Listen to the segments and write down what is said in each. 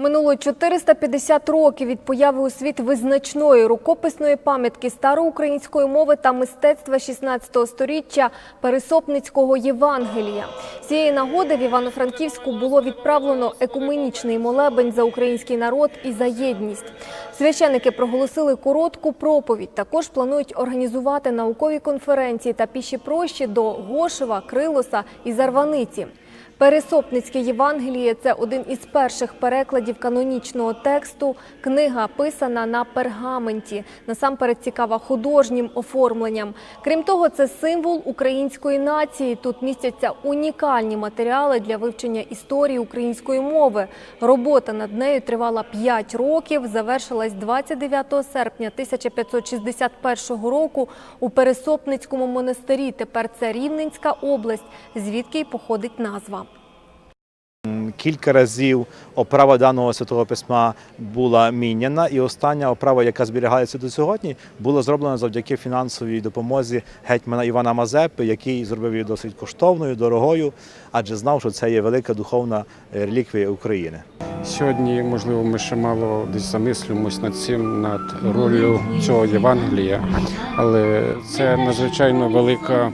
Минуло 450 років від появи у світ визначної рукописної пам'ятки староукраїнської мови та мистецтва 16 століття Пересопницького Євангелія. Цієї нагоди в Івано-Франківську було відправлено екуменічний молебень за український народ і за єдність. Священники проголосили коротку проповідь. Також планують організувати наукові конференції та піші прощі до Гошева, Крилоса і Зарваниці. Пересопницьке Євангеліє це один із перших перекладів канонічного тексту. Книга писана на пергаменті. Насамперед цікава художнім оформленням. Крім того, це символ української нації. Тут містяться унікальні матеріали для вивчення історії української мови. Робота над нею тривала 5 років. Завершилась 29 серпня 1561 року у Пересопницькому монастирі. Тепер це Рівненська область, звідки й походить назва. Кілька разів оправа даного святого письма була міняна, і остання оправа, яка зберігається до сьогодні, була зроблена завдяки фінансовій допомозі гетьмана Івана Мазепи, який зробив її досить коштовною, дорогою, адже знав, що це є велика духовна реліквія України. Сьогодні, можливо, ми ще мало десь замислюємось над цим, над ролью цього Євангелія, але це надзвичайно велика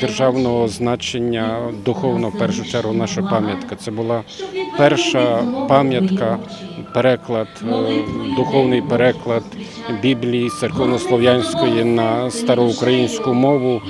державного значення, духовно, в першу чергу, наша пам'ятка. Це була перша пам'ятка, переклад, е, духовний переклад Біблії церковнослов'янської на староукраїнську мову.